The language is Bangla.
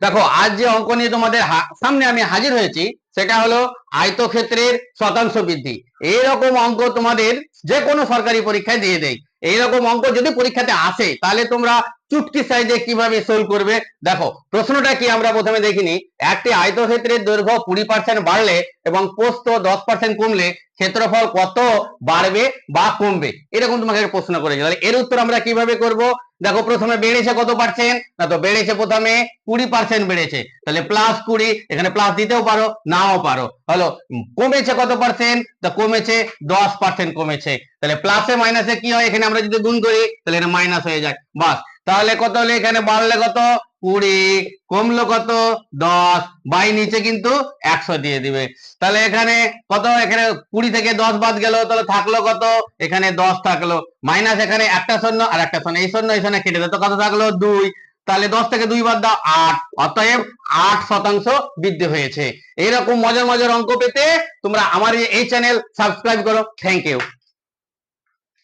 দেখো আজ যে অঙ্ক নিয়ে তোমাদের সামনে আমি হাজির হয়েছি সেটা হলো আয়তক্ষেত্রের শতাংশ বৃদ্ধি। এইরকম অঙ্ক তোমাদের যে কোনো সরকারি পরীক্ষায় দিয়ে দেয় এইরকম অঙ্ক যদি পরীক্ষাতে আসে, তাহলে তোমরা চুটকি সাইজে কীভাবে সলভ করবে? দেখো, প্রশ্নটা কি আমরা প্রথমে দেখিনি। একটি আয়তক্ষেত্রের দৈর্ঘ্য কুড়ি পার্সেন্ট বাড়লে এবং পোস্ত দশ পার্সেন্ট কমলে ক্ষেত্রফল কত বাড়বে বা কমবে? এরকম তোমাকে প্রশ্ন করেছে। তাহলে এর উত্তর আমরা কীভাবে করব? দেখো, প্রথমে বেড়েছে কত পার্সেন্ট না তো বেড়েছে প্রথমে কুড়ি পার্সেন্ট বেড়েছে। তাহলে প্লাস কুড়ি, এখানে প্লাস দিতেও পারো, নাও পারো। হলো কমেছে কত পার্সেন্ট তা কমেছে দশ পার্সেন্ট কমেছে। তাহলে প্লাসে মাইনাসে কি হয়? এখানে আমরা যদি গুণ করি, তাহলে এটা মাইনাস হয়ে যায়। বাস, তাহলে কত হলে? এখানে বাড়লে কত? কুড়ি। কমলো কত? দশ। বাই নিচে কিন্তু একশো দিয়ে দিবে। তাহলে এখানে কত? এখানে কুড়ি থেকে দশ বাদ গেল, তাহলে থাকল কত? এখানে দশ থাকল। মাইনাস এখানে একটা শূন্য আর একটা শূন্য। এই শূন্য এই শূন্য কেটে কত থাকল? দুই। তাহলে দশ থেকে দুই বাদ দাও আট। অতএব আট শতাংশ বৃদ্ধি হয়েছে। এরকম মজার মজার অঙ্ক পেতে তোমরা আমার এই চ্যানেল সাবস্ক্রাইব করো। Thank you